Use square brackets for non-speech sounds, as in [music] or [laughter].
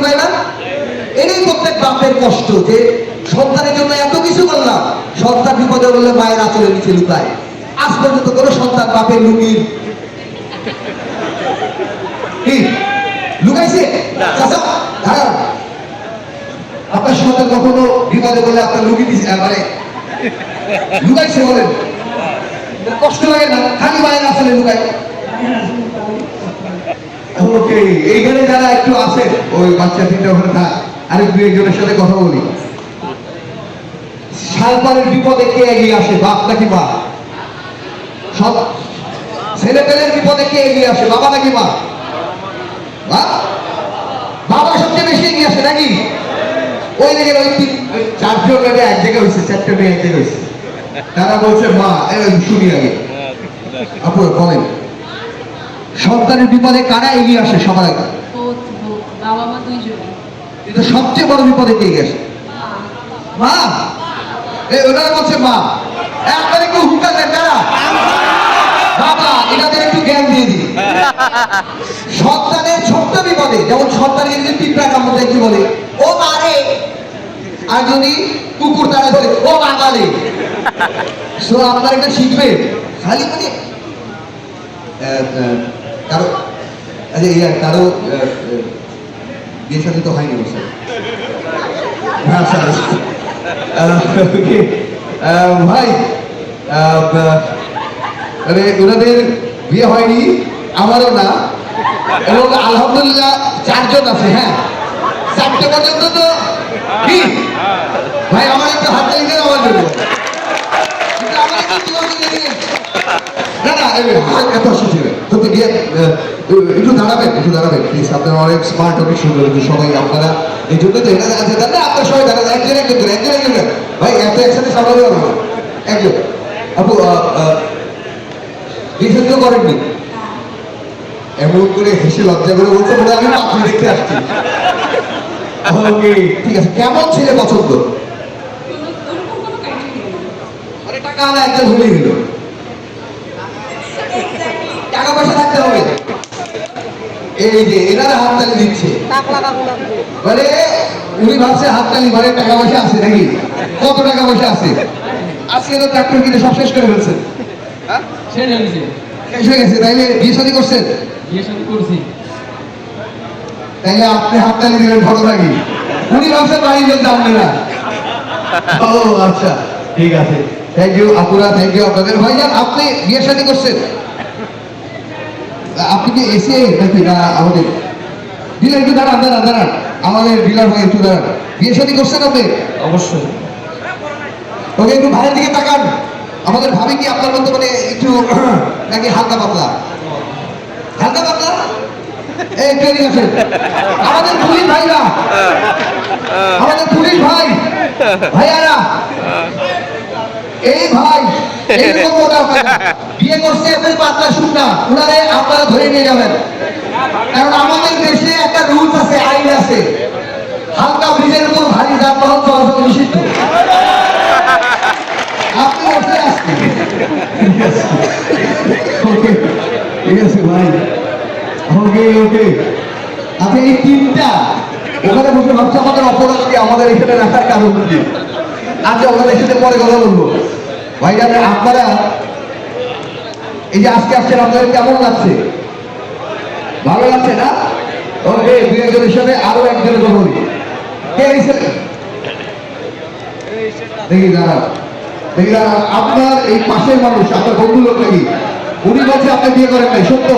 লুকায় না? এটাই প্রত্যেক বাপের কষ্ট যে সন্তানের জন্য এত কিছু করলাম সন্তান বিপদে বললে মায়ের আচলে নিচে লুকায়। আজ পর্যন্ত কোনো সন্তান বাপের লুকির কি? লুকাইছে? দাঁড়ান আপনার সন্তান কখনো বিপদে বলে আপনার লুকি দিছে মানে লুকাইছে বলেন। কষ্ট লাগে না খালি মায়ের আসলে লুকায়। ওকে এইখানে যারা একটু আছে ওই বাচ্চা তিনটা ওখানে থাক আরেক দু একজনের সাথে কথা বলি। সালপানের বিপদে কে এগিয়ে আসে বাপ নাকি মা? সব ছেলে পেলের বিপদে কে এগিয়ে আসে বাবা নাকি মা? বাবা সবচেয়ে বেশি এগিয়ে আসে নাকি? ওই দিকে ওই তিন চারজন মেয়ে এক জায়গায় হয়েছে চারটে মেয়ে এক জায়গায় হয়েছে। তারা বলছে মা এই শুনি আগে। আপু বলেন। সন্তানের বিপদে কারা এগিয়ে আসে সবার আগে? বাবা মা দুইজনই। কিন্তু সবচেয়ে বড় বিপদে কে গেছে? মা। এই ওনারা বলছে মা। একবারে কেউ হুকা দেন তারা? বাবা এনাদের একটু জ্ঞান দিয়ে দিই সন্তানের ছোট্ট বিপদে যেমন সন্তানকে যদি পিঁপড়া কামড় কি বলে? ও মারে। আর যদি কুকুর তারা বলে ও বাঙালি। সো আপনার এটা শিখবে? খালি মানে কারও আচ্ছা ইয়া কারও বিয়ে সাথে তো হয়নি বসে। আহ, ভাই মানে ওনাদের বিয়ে হয়নি আমারও না। এবং আলহামদুলিল্লাহ চারজন আছে হ্যাঁ। চারটে পর্যন্ত তো কি? ভাই আমার একটা হাত দিন আমার জন্য। না না এত অসুখ ছিল সত্যি গিয়ে আহ, একটু দাঁড়াবেন একটু দাঁড়াবেন প্লিজ আপনারা অনেক স্মার্ট অনেক সুন্দর কিন্তু সবাই আপনারা এই জন্য তো এখানে আছে না আপনার সবাই দাঁড়ান একজন একজন করে একজন একজন করে। ভাই এত একসাথে সামলাতে পারব না একজন। আপু রিসেন্টও করেননি? এমন করে হেসে লজ্জা করে বলতে মনে আমি পাখি দেখতে আসছি। ওকে ঠিক আছে। কেমন ছেলে পছন্দ? টাকা একজন হলেই হলো টাকা পয়সা থাকতে হবে এই যে এনারা হাততালি দিচ্ছে। মানে উনি ভাবছে হাততালি টাকা পয়সা আছে নাকি? কত টাকা পয়সা আছে? আজকে তো ট্রাক্টর কিনে সব শেষ করে ফেলছেন শেষ হয়ে গেছে। শেষ হয়ে গেছে তাইলে বিয়ে শাদী করছেন? বিয়ে শাদী করছি। তাইলে আপনি হাততালি দিলেন উনি ভাবছে বাড়ি ও আচ্ছা ঠিক আছে। থ্যাংক ইউ আপুরা থ্যাংক ইউ আপনাদের। ভাইজান আপনি বিয়ে শাদী করছেন? আপনি কি এসে নাকি না আমাদের? ডিলার একটু দাঁড়ান দাঁড়ান দাঁড়ান। আমাদের ডিলার ভাই একটু দাঁড়ান। বিয়ে শাদী করছেন আপনি? অবশ্যই। ওকে একটু ভাইয়ের দিকে তাকান। আমাদের ভাবি কি আপনার মতো মানে একটু [clears throat] নাকি হালকা পাতলা? হালকা পাতলা? এই এদিকে আসেন। আমাদের পুলিশ ভাইরা। আমাদের পুলিশ ভাই। ভাইয়ারা। এই ভাই বিয়ে করছে এদের পাতলা শুকনা। আপনারা ধরে নিয়ে যাবেন। কারণ আমাদের দেশে একটা রুলস আছে, আইন আছে। হালকা ব্রিজের উপর ভারী যানবাহন চলাচল নিষিদ্ধ। আপনি বসে আসছেন। আচ্ছা এই টিমটা ওখানে ভাবছে আমাদের আমাদের এখানে রাখার কারণ কি? আচ্ছা ওখানে সাথে পরে কথা বলব। ভাই আপনারা এই যে আজকে আসছেন, আপনাদের কেমন লাগছে? ভালো লাগছে না? ওকে দুই একজনের সাথে আরও একজনের কথা বলি কে এসে দেখি দাঁড়া দেখি দাঁড়া আপনার এই পাশের মানুষ, আপনার বন্ধু লোক নাকি উনি বলছে আপনি বিয়ে করেন নাই, সত্য?